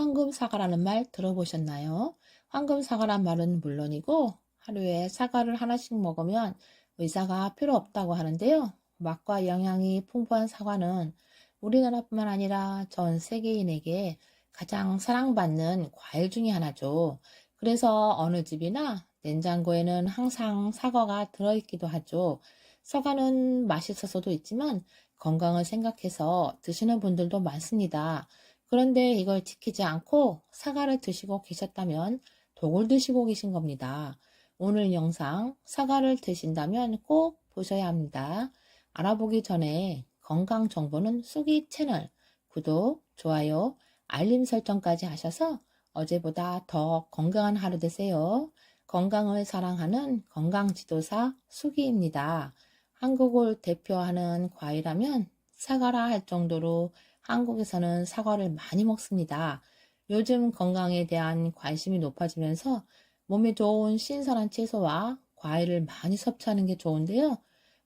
황금사과라는 말 들어보셨나요? 황금사과란 말은 물론이고 하루에 사과를 하나씩 먹으면 의사가 필요 없다고 하는데요. 맛과 영양이 풍부한 사과는 우리나라뿐만 아니라 전 세계인에게 가장 사랑받는 과일 중에 하나죠. 그래서 어느 집이나 냉장고에는 항상 사과가 들어있기도 하죠. 사과는 맛있어서도 있지만 건강을 생각해서 드시는 분들도 많습니다. 그런데 이걸 지키지 않고 사과를 드시고 계셨다면 독을 드시고 계신 겁니다. 오늘 영상 사과를 드신다면 꼭 보셔야 합니다. 알아보기 전에 건강 정보는 쑥이 채널 구독, 좋아요, 알림 설정까지 하셔서 어제보다 더 건강한 하루 되세요. 건강을 사랑하는 건강 지도사 쑥이입니다. 한국을 대표하는 과일하면 사과라 할 정도로 한국에서는 사과를 많이 먹습니다. 요즘 건강에 대한 관심이 높아지면서 몸에 좋은 신선한 채소와 과일을 많이 섭취하는 게 좋은데요.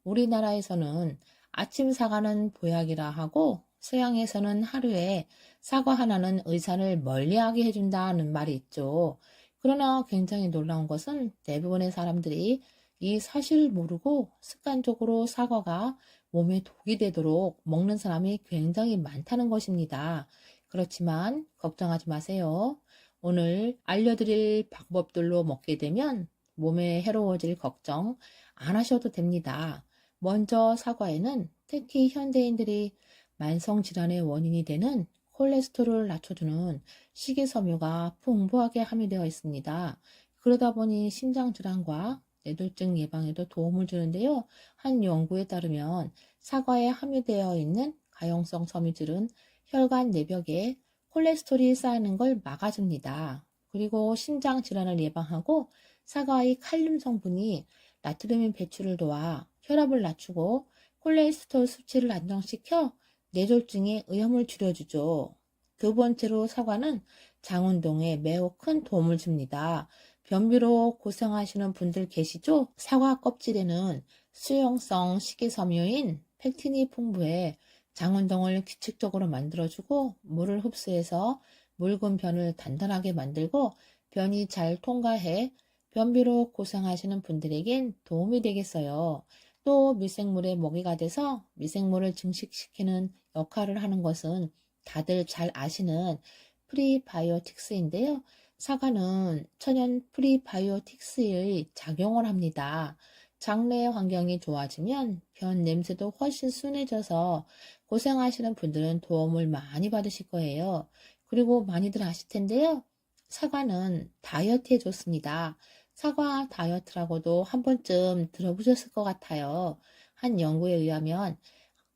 우리나라에서는 아침 사과는 보약이라 하고 서양에서는 하루에 사과 하나는 의사를 멀리하게 해준다는 말이 있죠. 그러나 굉장히 놀라운 것은 대부분의 사람들이 이 사실을 모르고 습관적으로 사과가 몸에 독이 되도록 먹는 사람이 굉장히 많다는 것입니다. 그렇지만 걱정하지 마세요. 오늘 알려드릴 방법들로 먹게 되면 몸에 해로워질 걱정 안 하셔도 됩니다. 먼저 사과에는 특히 현대인들이 만성질환의 원인이 되는 콜레스테롤을 낮춰주는 식이섬유가 풍부하게 함유되어 있습니다. 그러다 보니 심장질환과 뇌졸중 예방에도 도움을 주는데요. 한 연구에 따르면 사과에 함유되어 있는 가용성 섬유질은 혈관 내벽에 콜레스테롤이 쌓이는 걸 막아줍니다. 그리고 심장 질환을 예방하고 사과의 칼륨 성분이 나트륨 배출을 도와 혈압을 낮추고 콜레스테롤 수치를 안정시켜 뇌졸중의 위험을 줄여주죠. 두 번째로 사과는 장운동에 매우 큰 도움을 줍니다. 변비로 고생하시는 분들 계시죠? 사과 껍질에는 수용성 식이섬유인 팩틴이 풍부해 장운동을 규칙적으로 만들어주고 물을 흡수해서 묽은 변을 단단하게 만들고 변이 잘 통과해 변비로 고생하시는 분들에겐 도움이 되겠어요. 또 미생물의 먹이가 돼서 미생물을 증식시키는 역할을 하는 것은 다들 잘 아시는 프리바이오틱스인데요. 사과는 천연 프리바이오틱스의 작용을 합니다. 장내 환경이 좋아지면 변 냄새도 훨씬 순해져서 고생하시는 분들은 도움을 많이 받으실 거예요. 그리고 많이들 아실 텐데요. 사과는 다이어트에 좋습니다. 사과 다이어트라고도 한 번쯤 들어보셨을 것 같아요. 한 연구에 의하면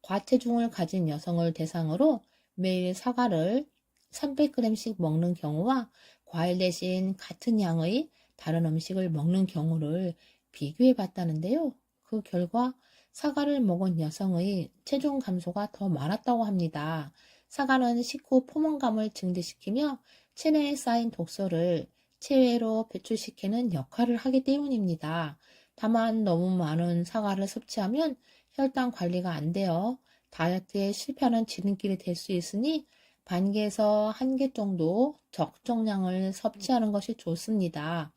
과체중을 가진 여성을 대상으로 매일 사과를 300g씩 먹는 경우와 과일 대신 같은 양의 다른 음식을 먹는 경우를 비교해 봤다는데요. 그 결과 사과를 먹은 여성의 체중 감소가 더 많았다고 합니다. 사과는 식후 포만감을 증대시키며 체내에 쌓인 독소를 체외로 배출시키는 역할을 하기 때문입니다. 다만 너무 많은 사과를 섭취하면 혈당 관리가 안 되어 다이어트에 실패하는 지름길이 될 수 있으니 반 개에서 한 개 정도 적정량을 섭취하는 것이 좋습니다.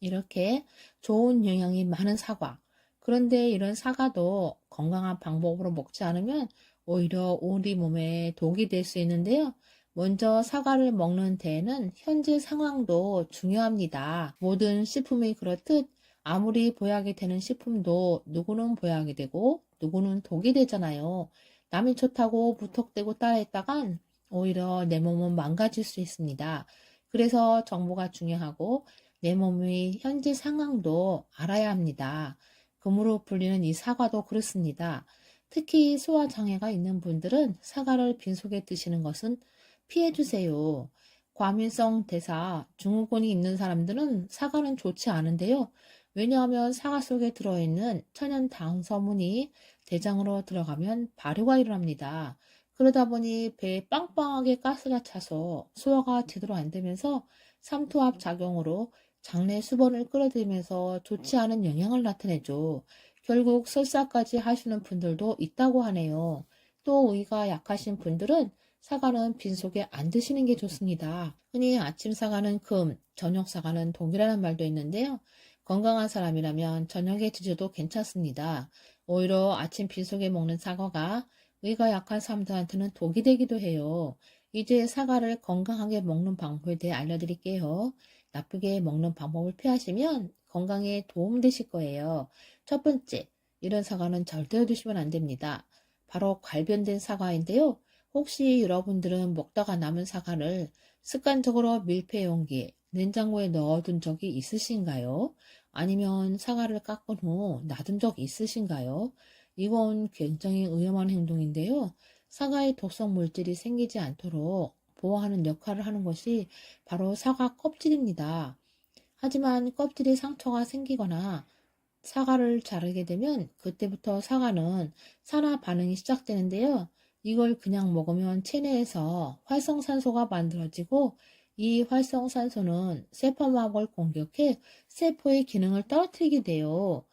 이렇게 좋은 영양이 많은 사과. 그런데 이런 사과도 건강한 방법으로 먹지 않으면 오히려 우리 몸에 독이 될 수 있는데요. 먼저 사과를 먹는 데에는 현재 상황도 중요합니다. 모든 식품이 그렇듯 아무리 보약이 되는 식품도 누구는 보약이 되고 누구는 독이 되잖아요. 남이 좋다고 무턱대고 따라했다간 오히려 내 몸은 망가질 수 있습니다. 그래서 정보가 중요하고 내 몸의 현재 상황도 알아야 합니다. 금으로 불리는 이 사과도 그렇습니다. 특히 소화 장애가 있는 분들은 사과를 빈속에 드시는 것은 피해 주세요. 과민성 대사 증후군이 있는 사람들은 사과는 좋지 않은데요. 왜냐하면 사과 속에 들어있는 천연 당서문이 대장으로 들어가면 발효가 일어납니다. 그러다 보니 배에 빵빵하게 가스가 차서 소화가 제대로 안 되면서 삼투압 작용으로 장내 수분을 끌어들이면서 좋지 않은 영향을 나타내죠. 결국 설사까지 하시는 분들도 있다고 하네요. 또 의가 약하신 분들은 사과는 빈속에 안 드시는 게 좋습니다. 흔히 아침 사과는 금, 저녁 사과는 독이라는 말도 있는데요. 건강한 사람이라면 저녁에 드셔도 괜찮습니다. 오히려 아침 빈속에 먹는 사과가 위가 약한 사람들한테는 독이 되기도 해요. 이제 사과를 건강하게 먹는 방법에 대해 알려드릴게요. 나쁘게 먹는 방법을 피하시면 건강에 도움 되실 거예요. 첫 번째, 이런 사과는 절대로 드시면 안 됩니다. 바로 갈변된 사과인데요. 혹시 여러분들은 먹다가 남은 사과를 습관적으로 밀폐 용기에 냉장고에 넣어둔 적이 있으신가요? 아니면 사과를 깎은 후 놔둔 적 있으신가요? 이건 굉장히 위험한 행동인데요. 사과의 독성 물질이 생기지 않도록 보호하는 역할을 하는 것이 바로 사과 껍질입니다. 하지만 껍질에 상처가 생기거나 사과를 자르게 되면 그때부터 사과는 산화 반응이 시작되는데요. 이걸 그냥 먹으면 체내에서 활성산소가 만들어지고 이 활성산소는 세포막을 공격해 세포의 기능을 떨어뜨리게 돼요.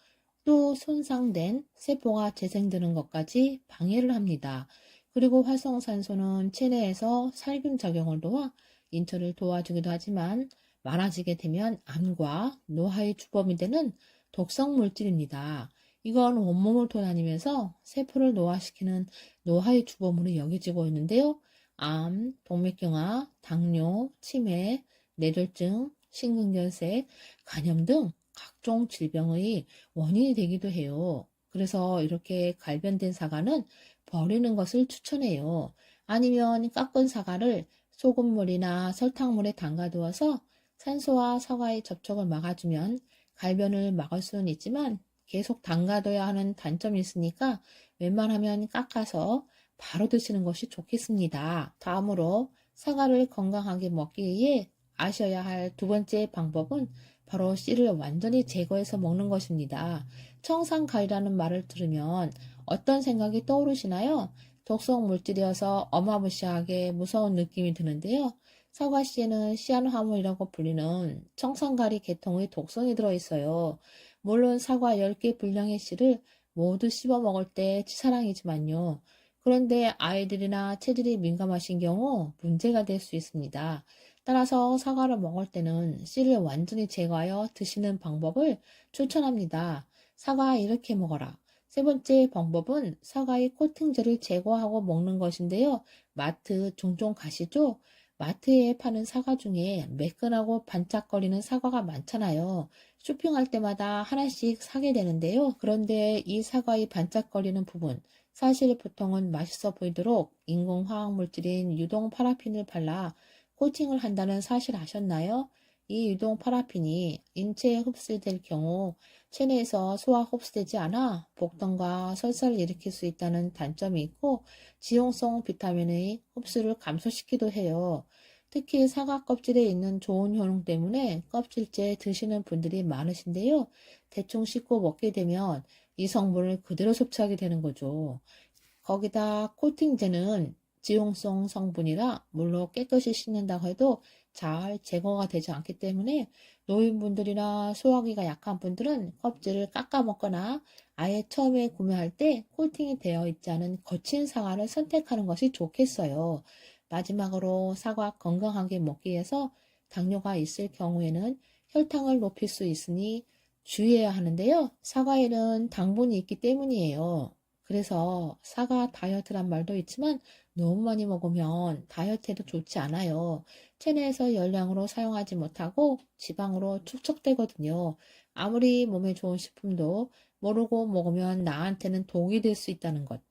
또 손상된 세포가 재생되는 것까지 방해를 합니다. 그리고 활성산소는 체내에서 살균 작용을 도와 인체를 도와주기도 하지만 많아지게 되면 암과 노화의 주범이 되는 독성 물질입니다. 이건 온몸을 돌아다니면서 세포를 노화시키는 노화의 주범으로 여겨지고 있는데요. 암, 동맥경화, 당뇨, 치매, 뇌졸중, 심근경색, 간염 등 각종 질병의 원인이 되기도 해요. 그래서 이렇게 갈변된 사과는 버리는 것을 추천해요. 아니면 깎은 사과를 소금물이나 설탕물에 담가두어서 산소와 사과의 접촉을 막아주면 갈변을 막을 수는 있지만 계속 담가둬야 하는 단점이 있으니까 웬만하면 깎아서 바로 드시는 것이 좋겠습니다. 다음으로 사과를 건강하게 먹기 위해 아셔야 할 두 번째 방법은 바로 씨를 완전히 제거해서 먹는 것입니다. 청산가리라는 말을 들으면 어떤 생각이 떠오르시나요? 독성 물질이어서 어마무시하게 무서운 느낌이 드는데요. 사과 씨에는 시안화물이라고 불리는 청산가리 계통의 독성이 들어있어요. 물론 사과 10개 분량의 씨를 모두 씹어 먹을 때 치사랑이지만요. 그런데 아이들이나 체질이 민감하신 경우 문제가 될 수 있습니다. 따라서 사과를 먹을 때는 씨를 완전히 제거하여 드시는 방법을 추천합니다. 사과 이렇게 먹어라. 세 번째 방법은 사과의 코팅제를 제거하고 먹는 것인데요. 마트 종종 가시죠? 마트에 파는 사과 중에 매끈하고 반짝거리는 사과가 많잖아요. 쇼핑할 때마다 하나씩 사게 되는데요. 그런데 이 사과의 반짝거리는 부분, 사실 보통은 맛있어 보이도록 인공 화학 물질인 유동 파라핀을 발라 코팅을 한다는 사실 아셨나요? 이 유동 파라핀이 인체에 흡수될 경우 체내에서 소화 흡수되지 않아 복통과 설사를 일으킬 수 있다는 단점이 있고 지용성 비타민의 흡수를 감소시키기도 해요. 특히 사과 껍질에 있는 좋은 효능 때문에 껍질째 드시는 분들이 많으신데요. 대충 씻고 먹게 되면 이 성분을 그대로 섭취하게 되는 거죠. 거기다 코팅제는 지용성 성분이라 물로 깨끗이 씻는다고 해도 잘 제거가 되지 않기 때문에 노인분들이나 소화기가 약한 분들은 껍질을 깎아 먹거나 아예 처음에 구매할 때 코팅이 되어 있지 않은 거친 사과를 선택하는 것이 좋겠어요. 마지막으로 사과 건강하게 먹기 위해서 당뇨가 있을 경우에는 혈당을 높일 수 있으니 주의해야 하는데요. 사과에는 당분이 있기 때문이에요. 그래서 사과 다이어트란 말도 있지만 너무 많이 먹으면 다이어트에도 좋지 않아요. 체내에서 열량으로 사용하지 못하고 지방으로 축적되거든요. 아무리 몸에 좋은 식품도 모르고 먹으면 나한테는 독이 될 수 있다는 것.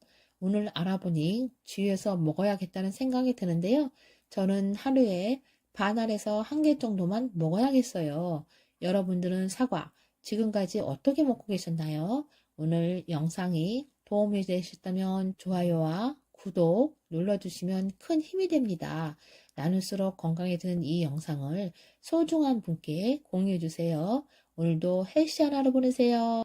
오늘 알아보니 주위에서 먹어야겠다는 생각이 드는데요. 저는 하루에 반 알에서 한 개 정도만 먹어야겠어요. 여러분들은 사과 지금까지 어떻게 먹고 계셨나요? 오늘 영상이 도움이 되셨다면 좋아요와 구독 눌러주시면 큰 힘이 됩니다. 나눌수록 건강해지는 이 영상을 소중한 분께 공유해주세요. 오늘도 헬시한 하루 보내세요.